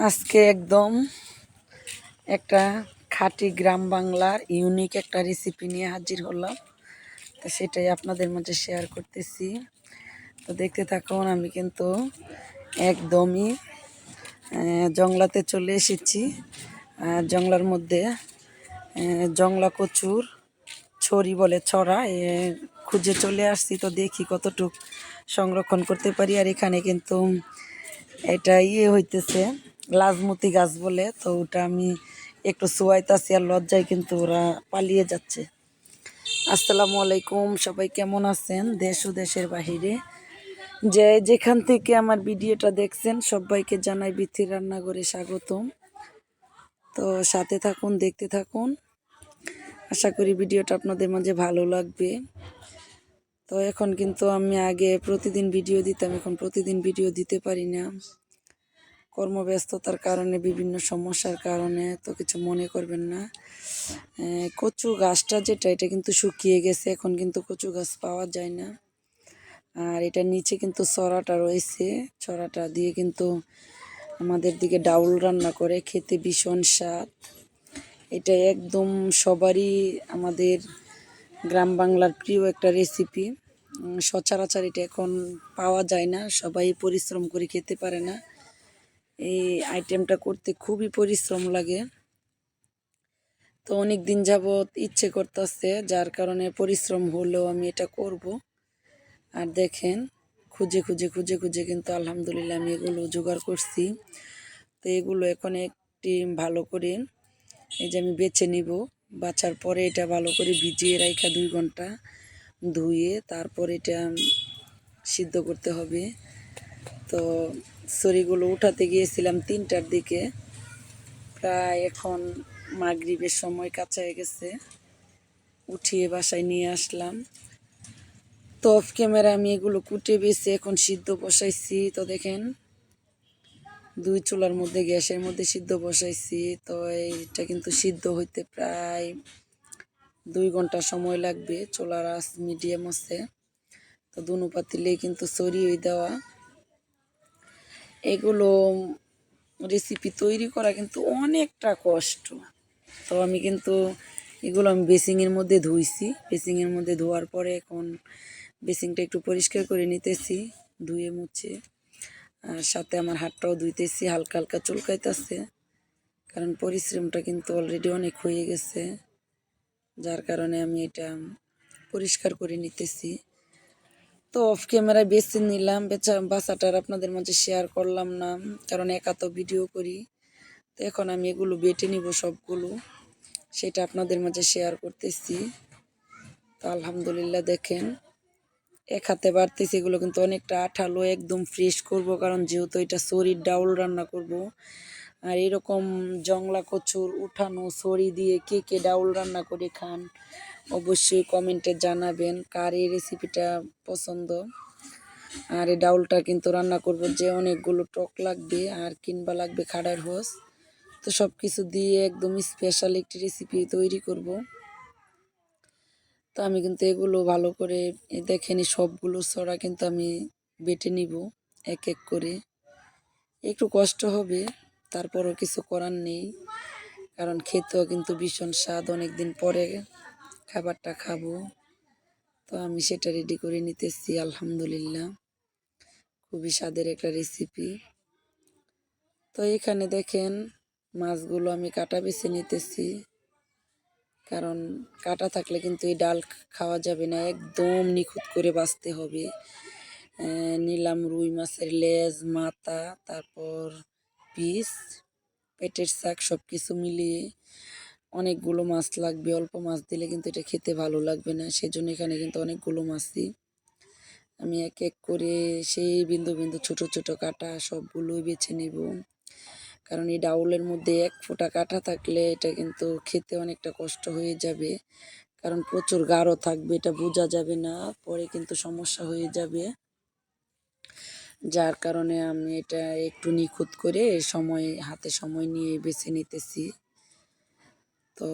আজকে একদম একটা খাঁটি গ্রাম বাংলার ইউনিক একটা রেসিপি নিয়ে হাজির হলাম। তো সেটাই আপনাদের মাঝে শেয়ার করতেছি। তো দেখতে থাকুন, আমি কিন্তু একদমই জংলাতে চলে এসেছি। জংলার মধ্যে জংলা কচুর ছড়ি বলে ছড়া খুঁজে চলে আসছি তো দেখি কতটুক সংরক্ষণ করতে পারি। আর এখানে কিন্তু এটা ইয়ে হইতেছে লাজমতি গাছ বলে, তো ওটা আমি একটু সোয়াইতাছি আর লজ্জায় কিন্তু ওরা পালিয়ে যাচ্ছে। আসসালামু আলাইকুম, সবাই কেমন আছেন? দেশ ও দেশের বাহিরে। যে যেখান থেকে আমার ভিডিওটা দেখছেন, সবাইকে জানাই বিথির রান্নাঘরে স্বাগতম। তো সাথে থাকুন, দেখতে থাকুন। আশা করি ভিডিওটা আপনাদের মাঝে ভালো লাগবে। তো এখন কিন্তু আমি আগে প্রতিদিন ভিডিও দিতাম, এখন প্রতিদিন ভিডিও দিতে পারি না। কর্মব্যস্ততার কারণে, বিভিন্ন সমস্যার কারণে তো কিছু মনে করবেন না। কচু গাছটা যেটা, এটা কিন্তু শুকিয়ে গেছে, এখন কিন্তু কচু গাছ পাওয়া যায় না। আর এটার নিচে কিন্তু ছড়াটা রয়েছে, ছড়াটা দিয়ে কিন্তু আমাদের দিকে ডাউল রান্না করে, খেতে ভীষণ স্বাদ। এটা একদম সবারই আমাদের গ্রাম বাংলার প্রিয় একটা রেসিপি সচরাচর এটা এখন পাওয়া যায় না, সবাই পরিশ্রম করে খেতে পারে না। এই আইটেমটা করতে খুবই পরিশ্রম লাগে। তো অনেক দিন যাবৎ ইচ্ছে করতেছে, যার কারণে পরিশ্রম হলেও আমি এটা করব। আর দেখেন, খুঁজে খুঁজে খুঁজে খুঁজে কিন্তু আলহামদুলিল্লাহ আমি এগুলো জোগাড় করছি। তো এগুলো এখন একটি ভালো করে এই যে আমি বেছে নিব। বাছার পরে এটা ভালো করে ভিজিয়ে রাখা দুই ঘণ্টা ধুয়ে তারপর এটা সিদ্ধ করতে হবে। তো ছড়িগুলো উঠাতে গিয়েছিলাম তিনটার দিকে। প্রায় এখন মাগরিবের সময় কাছায় গেছে। উঠিয়ে বাসায় নিয়ে আসলাম। তো অফ ক্যামেরা আমি এগুলো কুটে বেছে এখন সিদ্ধ বসাইছি। তো দেখেন, দুই চুলার মধ্যে গ্যাসের মধ্যে সিদ্ধ বসাইছি। তো এইটা কিন্তু সিদ্ধ হইতে প্রায় দুই ঘণ্টা সময় লাগবে। চুলার আঁচ মিডিয়াম আছে। তো দুনো পাতিলেই কিন্তু সরিয়ে দেওয়া। এগুলো রেসিপি তৈরি করা কিন্তু অনেকটা কষ্ট। তো আমি কিন্তু এগুলো আমি বেসিংয়ের মধ্যে ধুইছি। বেসিংয়ের মধ্যে ধোয়ার পরে এখন বেসিংটা একটু পরিষ্কার করে নিতেছি, ধুয়ে মুছে। আর সাথে আমার হাতটাও ধুইতেছি, হালকা হালকা চুলকাইতেছে। কারণ পরিশ্রমটা কিন্তু অলরেডি অনেক হয়ে গেছে। যার কারণে আমি এটা পরিষ্কার করে নিতেছি। তো অফ ক্যামেরায় বেছে নিলাম, বেচা বাসাটার আপনাদের মাঝে শেয়ার করলাম না, কারণ একা তো ভিডিও করি। তো এখন আমি এগুলো বেটে নিব সবগুলো, সেটা আপনাদের মাঝে শেয়ার করতেছি। তো আলহামদুলিল্লাহ দেখেন, এক হাতে বাড়তেছি, এগুলো কিন্তু অনেকটা আঠালো, একদম ফ্রেশ করব, কারণ যেহেতু এটা সরির ডাউল রান্না করব। আর এরকম জংলা কচুর উঠানো সরি দিয়ে কে কে ডাউল রান্না করে খান অবশ্যই কমেন্টে জানাবেন কার এই রেসিপিটা পছন্দ। আর এই ডাউলটা কিন্তু রান্না করব যে অনেকগুলো টক লাগবে আর কিনবা লাগবে খাড়ার হোস। তো সব কিছু দিয়ে একদম স্পেশাল একটি রেসিপি তৈরি করব। তো আমি কিন্তু এগুলো ভালো করে দেখে দেখেনি সবগুলো ছড়া কিন্তু আমি বেটে নিব এক এক করে। একটু কষ্ট হবে, তারপরও কিছু করার নেই। কারণ খেতেও কিন্তু ভীষণ স্বাদ অনেক দিন পরে খাবারটা খাব। তো আমি সেটা রেডি করে নিতেছি, আলহামদুলিল্লাহ। খুবই স্বাদের একটা রেসিপি তো এখানে দেখেন মাছগুলো আমি কাটা বেছে নিতেছি। কারণ কাটা থাকলে কিন্তু এই ডাল খাওয়া যাবে না, একদম নিখুঁত করে বাঁচতে হবে। নিলাম রুই মাছের লেজ, মাথা, তারপর পিস, পেটের শাক সব কিছু মিলিয়ে। অনেকগুলো মাছ লাগবে, অল্প মাছ দিলে কিন্তু এটা খেতে ভালো লাগবে না। সেজন্য এখানে কিন্তু অনেকগুলো মাছই আমি এক এক করে সেই বিন্দু বিন্দু, ছোট ছোট কাটা সবগুলোই বেছে নেব। কারণ এই ডাউলের মধ্যে এক ফোঁটা কাটা থাকলে এটা কিন্তু খেতে অনেকটা কষ্ট হয়ে যাবে। কারণ প্রচুর গাঢ় থাকবে, এটা বোঝা যাবে না, পরে কিন্তু সমস্যা হয়ে যাবে। যার কারণে আমি এটা একটু নিখুঁত করে সময়, হাতে সময় নিয়ে বেছে নিতেছি। তো,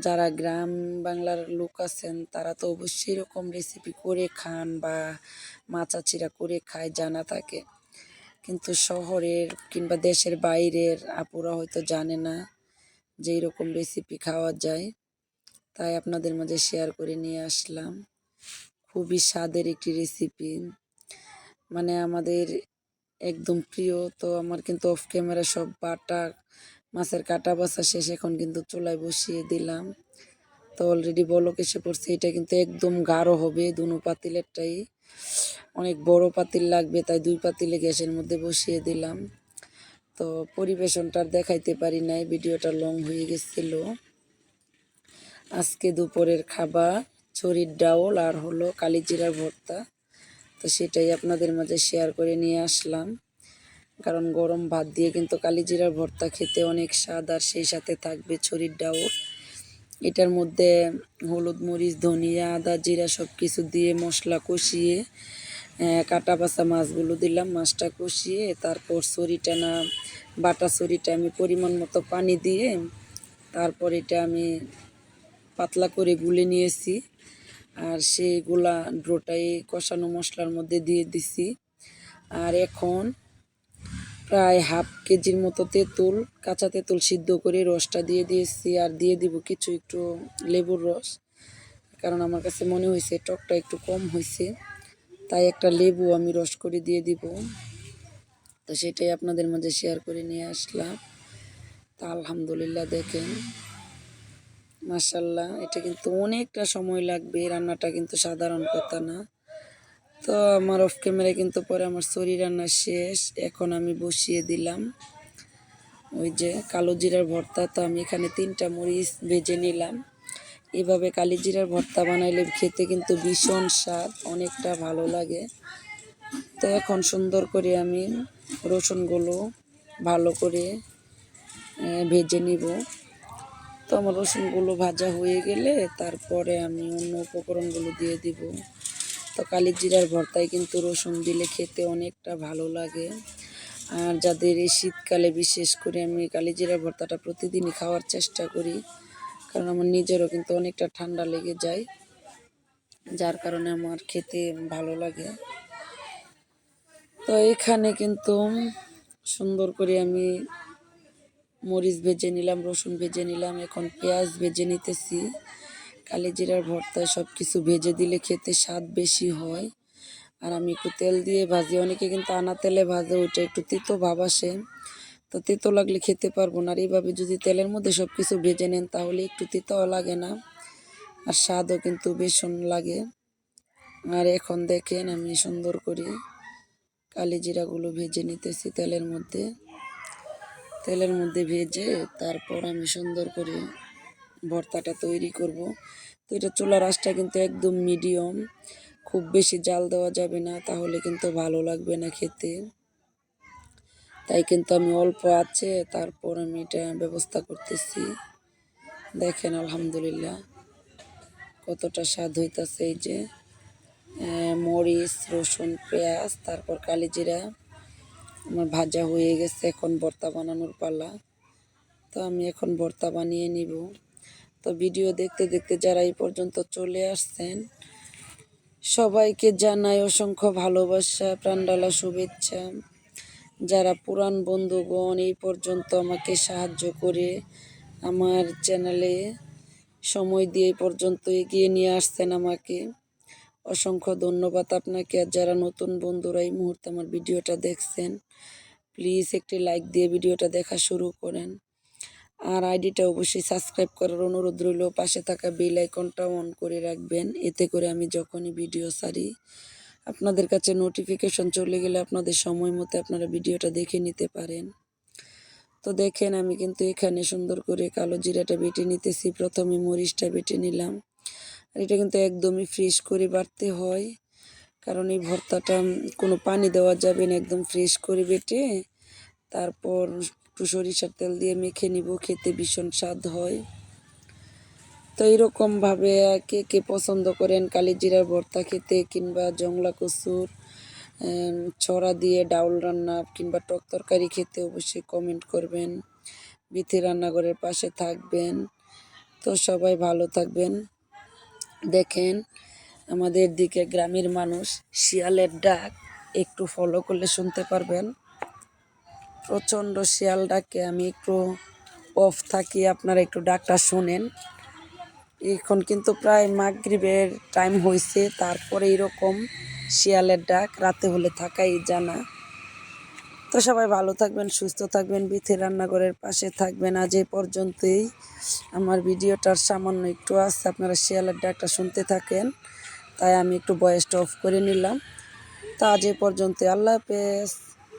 যারা গ্রাম বাংলার লোক আছেন, তারা তো অবশ্যই এরকম রেসিপি করে খান বা মাচাচিরা করে খায়, জানা থাকে। কিন্তু শহরের কিংবা দেশের বাইরের আপুরা হয়তো জানে না যে এরকম রেসিপি খাওয়া যায়। তাই আপনাদের মাঝে শেয়ার করে নিয়ে আসলাম। খুবই স্বাদের একটি রেসিপি মানে আমাদের একদম প্রিয়, তো আমার কিন্তু অফ ক্যামেরা সব বাটা মাছের কাটা বাছা শেষ, এখন কিন্তু চুলায় বসিয়ে দিলাম। তো অলরেডি বলক এসে পড়ছে, এটা কিন্তু একদম গাঢ় হবে, দুনো পাতিলেরটাই। অনেক বড় পাতিল লাগবে, তাই দুই পাতিলে গ্যাসের মধ্যে বসিয়ে দিলাম। তো পরিবেশনটা দেখাইতে পারি নাই, ভিডিওটা লং হয়ে গেছিল। আজকে দুপুরের খাবার ছড়ির ডাউল আর হলো কালিজিরার ভর্তা। তো সেটাই আপনাদের মাঝে শেয়ার করে নিয়ে আসলাম। কারণ গরম ভাত দিয়ে কিন্তু কালিজিরার ভর্তা খেতে অনেক স্বাদ আর সেই সাথে থাকবে ছড়ির ডাউল এটার মধ্যে হলুদ মরিচ, ধনিয়া, আদা জিরা সব কিছু দিয়ে মশলা কষিয়ে কাটা বাছা মাছগুলো দিলাম, মাছটা কষিয়ে, তারপর সরিটা না, বাটা সরিটা আমি পরিমাণ মতো পানি দিয়ে, তারপর এটা আমি পাতলা করে গুলে নিয়েছি। আর সেইগুলা ড্রোটাই কষানো মশলার মধ্যে দিয়ে দিছি। আর এখন প্রায় হাফ কেজির মতো তেঁতুল, কাঁচা তেঁতুল সিদ্ধ করে রসটা দিয়ে দিয়েছি আর দিয়ে দিব কিছু একটু লেবুর রস। কারণ আমার কাছে মনে হয়েছে টকটা একটু কম হয়েছে, তাই একটা লেবু আমি রস করে দিয়ে দিব। তো সেটাই আপনাদের মাঝে শেয়ার করে নিয়ে আসলাম। তা আলহামদুলিল্লাহ দেখেন মাসাল্লাহ এটা কিন্তু অনেকটা সময় লাগবে, রান্নাটা কিন্তু সাধারণ কথা না। তো আমার অফ ক্যামেরা কিন্তু পরে আমার সরি রান্না শেষ। এখন আমি বসিয়ে দিলাম। ওই যে কালো জিরার ভর্তা, তো আমি এখানে তিনটা মরিচ ভেজে নিলাম। এভাবে কালি জিরার ভর্তা বানাইলে খেতে কিন্তু ভীষণ স্বাদ, অনেকটা ভালো লাগে। তো এখন সুন্দর করে আমি রসুনগুলো ভালো করে ভেজে নিব। তো আমার রসুনগুলো ভাজা হয়ে গেলে তারপরে আমি অন্য উপকরণগুলো দিয়ে দিব। তো কালি জিরার ভর্তায় কিন্তু রসুন দিলে খেতে অনেকটা ভালো লাগে। আর যাদের এই শীতকালে বিশেষ করে আমি কালি জিরার ভর্তাটা প্রতিদিনই খাওয়ার চেষ্টা করি, কারণ আমার নিজেরও কিন্তু অনেকটা ঠান্ডা লেগে যায়, যার কারণে আমার খেতে ভালো লাগে। তো এখানে কিন্তু সুন্দর করে আমি মরিচ ভেজে নিলাম, রসুন ভেজে নিলাম, এখন পেঁয়াজ ভেজে নিতেছি। কালি জিরার ভর্তায় সব কিছু ভেজে দিলে খেতে স্বাদ বেশি হয়। আর আমি একটু তেল দিয়ে ভাজি। অনেকে কিন্তু আনা তেলে ভাজে, ওইটা একটু তিতো ভাব আসে। তো তিতো লাগলে খেতে পারব না। আর এইভাবে যদি তেলের মধ্যে সব কিছু ভেজে নেন, তাহলে একটু তিতাও লাগে না। আর স্বাদও কিন্তু ভীষণ লাগে। আর এখন দেখেন আমি সুন্দর করে কালি জিরাগুলো ভেজে নিতেছি তেলের মধ্যে। তেলের মধ্যে ভেজে তারপর আমি সুন্দর করে ভর্তাটা তৈরি করব। তো এটা চুলার আঁচটা কিন্তু একদম মিডিয়াম খুব বেশি জাল দেওয়া যাবে না, তাহলে কিন্তু ভালো লাগবে না খেতে। তাই কিন্তু আমি অল্প আছে, তারপর আমি এটা ব্যবস্থা করতেছি। দেখেন, আলহামদুলিল্লাহ, কতটা স্বাদ হইতাছে এই যে। মরিচ, রসুন, পেঁয়াজ, তারপর কালিজিরা। আমার ভাজা হয়ে গেছে এখন ভর্তা বানানোর পালা। তো আমি এখন ভর্তা বানিয়ে নিব। তো ভিডিও দেখতে দেখতে যারা এই পর্যন্ত চলে আসছেন, সবাইকে জানাই অসংখ্য ভালোবাসা, প্রাণডালা শুভেচ্ছা। যারা পুরান বন্ধুগণ এই পর্যন্ত আমাকে সাহায্য করে আমার চ্যানেলে সময় দিয়ে পর্যন্ত এগিয়ে নিয়ে আসছেন আমাকে, অসংখ্য ধন্যবাদ আপনাকে। আর যারা নতুন বন্ধুরা এই মুহূর্তে আমার ভিডিওটা দেখছেন, প্লিজ একটি লাইক দিয়ে ভিডিওটা দেখা শুরু করেন। আর আইডিটা অবশ্যই সাবস্ক্রাইব করার অনুরোধ রইল। পাশে থাকা বেল আইকনটা অন করে রাখবেন। এতে করে আমি যখনই ভিডিও ছাড়ি, আপনাদের কাছে নোটিফিকেশন চলে গেলে আপনাদের সময় মতো আপনারা ভিডিওটা দেখে নিতে পারেন। তো দেখেন, আমি কিন্তু এখানে সুন্দর করে কালো জিরাটা বেটে নিতেছি। প্রথমে মরিচটা বেটে নিলাম। আর এটা কিন্তু একদমই ফ্রেশ করে বাটতে হয়। কারণ এই ভর্তাটা কোনো পানি দেওয়া যাবে না। একদম ফ্রেশ করে বেটে, তারপর একটু সরিষার তেল দিয়ে মেখে নিব, খেতে ভীষণ স্বাদ হয়। তো এইরকমভাবে কে কে পছন্দ করেন কালি জিরার ভর্তা খেতে কিংবা জংলা কচুর ছড়া দিয়ে ডাউল রান্না কিংবা টক তরকারি খেতে অবশ্যই কমেন্ট করবেন। বিথি রান্নাঘরের পাশে থাকবেন। তো সবাই ভালো থাকবেন। দেখেন, আমাদের দিকে গ্রামের মানুষ শিয়ালের ডাক একটু ফলো করলে শুনতে পারবেন। প্রচণ্ড শিয়াল ডাকে, আমি একটু অফ থাকি, আপনারা একটু ডাকটা শোনেন। এখন কিন্তু প্রায় মাগরিবের টাইম হয়েছে তারপরে এরকম শিয়ালের ডাক, রাতে হলে থাকাই জানা। তো সবাই ভালো থাকবেন, সুস্থ থাকবেন, বিথি রান্নাঘরের পাশে থাকবেন। আজ এই পর্যন্তই। আমার ভিডিওটার সামান্য একটু আছে, আপনারা শিয়ালের ডাকটা শুনতে থাকেন। তাই আমি একটু বয়সটা অফ করে নিলাম। তো আজ এই পর্যন্ত আল্লাহ হাফেজ।